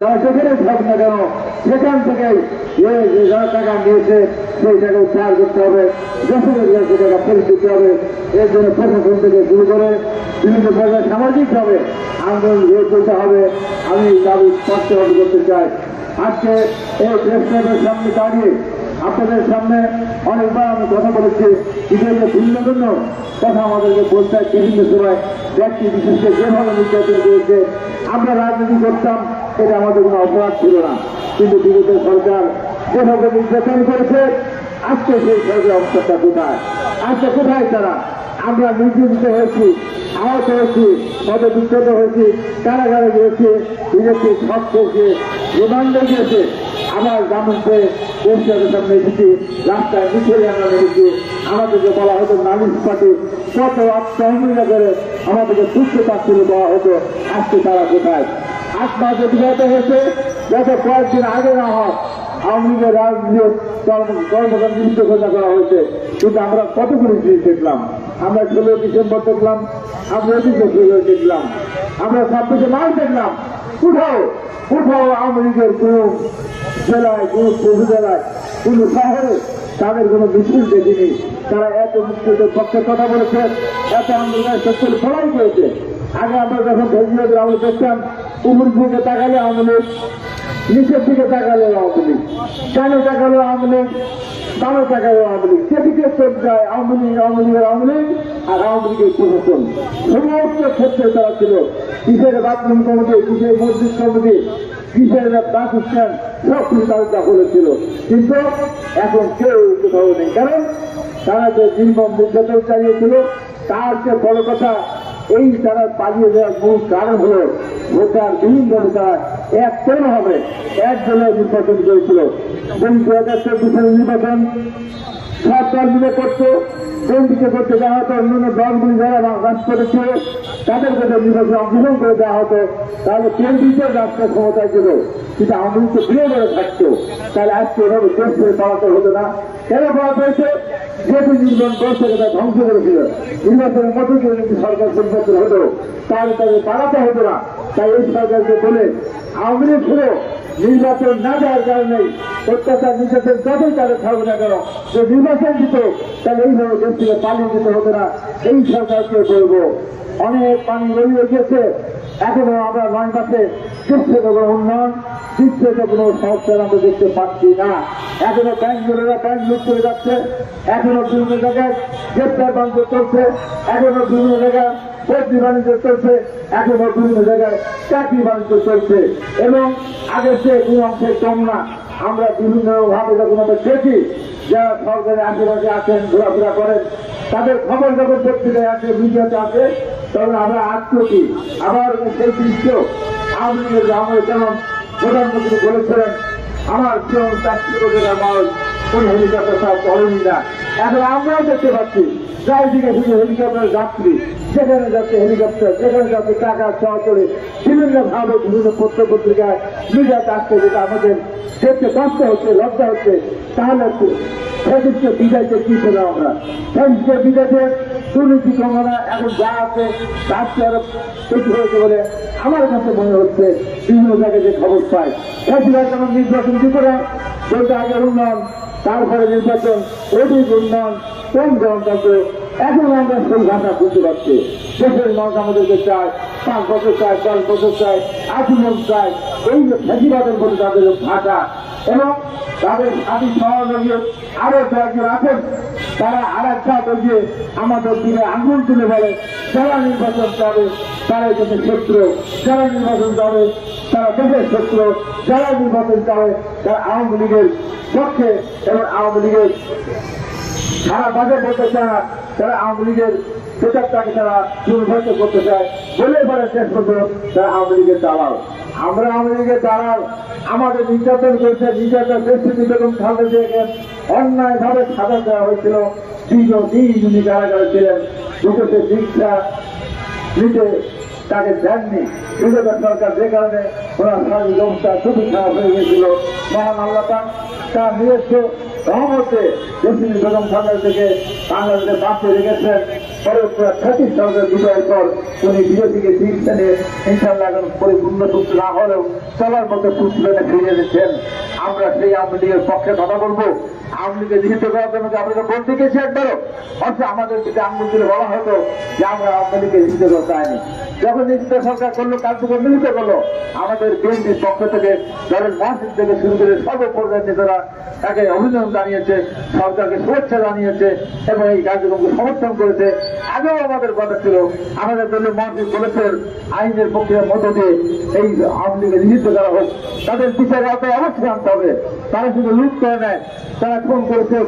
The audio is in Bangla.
যেখানে থাক না কেন, সেখান থেকে যারা টাকা নিয়েছে, সেই টাকা উদ্ধার করতে হবে, যশোরের কাছে টাকা ফেরত দিতে হবে। এর জন্য প্রশাসন থেকে শুরু করে বিভিন্ন প্রকার সামাজিকভাবে আন্দোলন গড়ে তুলতে হবে। আমি দাবি স্পষ্টভাবে করতে চাই। আজকে এই প্রেস সামনে দাঁড়িয়ে আপনাদের সামনে অনেকবার আমি কথা বলেছি। বিষয়টা ভিন্ন ভিন্ন কথা আমাদেরকে বলতে হয়, বিভিন্ন সময় ব্যক্তি বিশেষকে যেভাবে নির্যাতন করেছে, আমরা রাজনীতি করতাম এটা আমাদের কোনো অপরাধ ছিল না। কিন্তু বিগত সরকার যেভাবে নির্যাতন করেছে, আজকে সেই সরকার অবস্থাটা কোথায়? আজকে কোথায় তারা? আমরা নির্যাতিত হয়েছি, আহত হয়েছি পদে বিচ্ছেদ হয়েছি, কারাগারে গিয়েছি বিজেপি সব করছে রিমান্ডে গিয়েছে। আমার গ্রামে পরিষদের সামনে এসেছি, রাস্তায় মিছিলে আমরা নেমেছি আমাদেরকে বলা হতো নালিশ পার্টি কত আত্মহমিলা করে আমাদেরকে দুঃখ পাচ্ছিল দেওয়া হতো। আজকে তারা কোথায়? মাস অতিবাহিত হয়েছে, গত কয়েকদিন আগে না হয় আওয়ামী লীগের রাজনীতি কর্মকাণ্ড নিষিদ্ধ ঘোষণা করা হয়েছে। কিন্তু আমরা কতগুলি জিনিস দেখলাম? আমরা ষোলো ডিসেম্বর দেখলাম, আমরা একুশে ফেব্রুয়ারি দেখলাম, আমরা ছাব্বিশে মার্চ দেখলাম। কোথাও কোথাও আওয়ামী লীগের কোন জেলায়, কোন উপজেলায়, কোন শহরে তাদের কোনো মিছিল দেখিনি। তারা এত মুক্তিদের পক্ষে কথা বলেছে, এত আন্দোলনের সত্যি লড়াই করেছে আগে আমরা যখন ফেসবুকের আমরা দেখতাম উপর দিকে তাকালে আওয়ামী লীগ, নিচের দিকে তাকালে আওয়ামী লীগ, ডানে তাকালে আওয়ামী লীগ, বামে তাকালে আওয়ামী সেদিকে চোখ যায় আওয়ামী লীগ লীগ আর লীগের প্রশাসন সমস্ত ক্ষেত্রে তারা ছিল কিসের বাথরুম কমিটি, কিসের মসজিদ কমিটি, কিসের বাস সব কিছু তাদের দখলে ছিল। কিন্তু এখন কেউ কোথাও নেই। কারণ তারা যে নির্মম নির্যাতন চালিয়েছিল, তার যে বড় কথা, এই তারা পালিয়ে যাওয়ার মূল কারণ হলো ভোটার বিভিন্নভাবে তারা এক কেন হবে? এক দলে নির্বাচন করেছিল। এবং দু হাজার চব্বিশ সালের নির্বাচন। সব দল মিলে করতো কোনদিকে করতে দেওয়া হতো, অন্যান্য দলগুলি যারা রাজ করেছিল তাদের কাছে নির্বাচনে অংশগ্রহণ করে দেওয়া হতো, তাহলে কেন্দ্রীয় রাষ্ট্রের ক্ষমতায় ছিল কিন্তু লীগ তো ফিরে বেড়ে থাকতো। তাহলে আজকে এভাবে দেশ করে পাওয়াতে হতো না। কেন পাওয়া হয়েছে? যেহেতু নির্বাচন করছে তারা ধ্বংস করেছিল। নির্বাচনের মধ্যে যদি সরকার পরিবর্তন হতো, তাহলে তাদের পালাতে হতো না। তাই এই সরকারকে বলে আওয়ামী লীগ নির্বাচন না দেওয়ার কারণে অত্যাচার নির্যাতন যতই তাদের থাকবে না কেন, যে নির্বাচন দিত, তাহলে এইভাবে দেশ থেকে পালিয়ে যেতে হতো না। এই সরকারকে বলব, অনেক পানি গড়িয়ে গিয়েছে, এখনও আমরা নয় মাসে থেকে কোনো উন্নয়ন দিক থেকে কোনো সংস্কার আমরা দেখতে পাচ্ছি না। এখনও ব্যাংকগুলোরা ব্যাংক লুট করে যাচ্ছে, এখনও বিভিন্ন জায়গায় গ্রেপ্তার বাণিজ্য চলছে, এখনও বিভিন্ন জায়গায় বদলি বাণিজ্য চলছে, এখনও বিভিন্ন জায়গায় চাকরি বাণিজ্য চলছে। এবং আগের চেয়ে কোনো অংশে কম না। আমরা বিভিন্ন ভাবে যখন আমরা দেখি, যারা সরকারের আশেপাশে আছেন, ঘোরাফেরা করেন, তাদের খবর যখন পত্রিকায় আছে মিডিয়াতে আছে তখন আমরা আত্মকি আবার সেই দৃশ্য আওয়ামী লীগের যেমন প্রধানমন্ত্রী বলেছিলেন, আমার কেউ চাকরি আমার কোন হেলিকপ্টার সব চলেনি না। এখন আমরাও দেখতে পাচ্ছি, চারিদিকে শুধু হেলিকপ্টার যাত্রী। যেখানে যাচ্ছে হেলিকপ্টার, যেখানে যাচ্ছে টাকা চলাচলে বিভিন্ন ভাবে বিভিন্ন পত্র পত্রিকায় মিডিয়াতে আসছে যেটা আমাদের দেখতে কষ্ট হচ্ছে, লজ্জা হচ্ছে। তাহলে ফ্যাসিস্টের বিদায়তে কি পেলাম আমরা? ফ্যাসিস্টের বিদায়তে দুর্নীতি কমানো এখন যা আছে তার চেয়ে আরও বেশি হয়েছে বলে আমার কাছে মনে হচ্ছে বিভিন্ন জায়গায় যে খবর পাই ফ্যাসিলার যেমন নির্বাচন কি করে? বলতে আগে উন্নয়ন তারপরে নির্বাচন অধিক উন্নয়ন কোন গণতন্ত্র এখন আমরা সেই ভাষা বুঝতে পারছি। দেশের মানুষ আমাদেরকে চায়, পাঁচ বছর চায়, দশ বছর চায় আজীবন চায়। এই যে ফেসিবাদের প্রতি তাদের ভাষা এবং তাদের স্বাধীন সহযোগী আরও কয়েকজন আছেন, তারা আর একটা যে আমাদের দিনে আঙুল তুলে বলে যারা নির্বাচন যাবে তারা দেশের শত্রু। যারা নির্বাচন যাবে তারা দেশের শত্রু যারা নির্বাচন চায় তারা আওয়ামী লীগের পক্ষে এবং আওয়ামী লীগের সারা বাজার করতে চায় তারা আওয়ামী লীগের প্রচারটাকে তারা দুর্ভাগ্য করতে চায় বলে পরে শেষ পর্যন্ত তারা আওয়ামী লীগের দালাল। আমরা আওয়ামী লীগের দালাল, আমাদের নির্যাতন করেছে, নির্যাতন দেশটি বেগম খালেদা অন্যায় ভাবে সাজা দেওয়া হয়েছিল। দীর্ঘদিন উনি কারাগারে ছিলেন। দুটোতে শিক্ষা নিতে তাকে দেননি। বিগত সরকার যে কারণে ওনার স্বামী ব্যবস্থা খুবই খারাপ হয়ে গেছিল মহান আল্লাহ তার নিজস্ব রহমতে জসিম বেগম সরকার থেকে বাংলাদেশে বাঁচিয়ে রেখেছেন। পরে ছাত্রিশ সরকার বিজয়ের পর উনি বিজেপিকে দিচ্ছেন ইনশাল্লাহ এখন পরিপূর্ণ সুস্থ না হলেও চলার মতো সুস্থনে ফিরিয়ে দিচ্ছেন। আমরা সেই আওয়ামী লীগের পক্ষে কথা বলব। আওয়ামী লীগের নিষিদ্ধ করার জন্য আপনাকে বলতে গেছি একবারও? অথচ আমাদের যদি আঙুল দিলে বলা হতো যে আমরা আওয়ামী লীগের নিষিদ্ধ করতে হয়নি যখন নিষিদ্ধ সরকার করল কার্যক্রম মিলিত করল, আমাদের বিএনপির পক্ষ থেকে দলের মহাসচিব থেকে শুরু করে সর্বপর্যায়ের নেতারা তাকে অভিনন্দন জানিয়েছে, সরকারকে শুভেচ্ছা জানিয়েছে এবং এই কার্যক্রমকে সমর্থন করেছে। আগেও আমাদের কথা ছিল, আমাদের দলের মহাসচিব বলেছেন, আইনের প্রক্রিয়ার মধ্য দিয়ে এই আওয়ামী লীগের নিষিদ্ধ করা হোক। তাদের বিচারে আওতায় অবশ্যই আনতে হবে। তারা শুধু লুট করে নেয়, তারা খুন করেছে।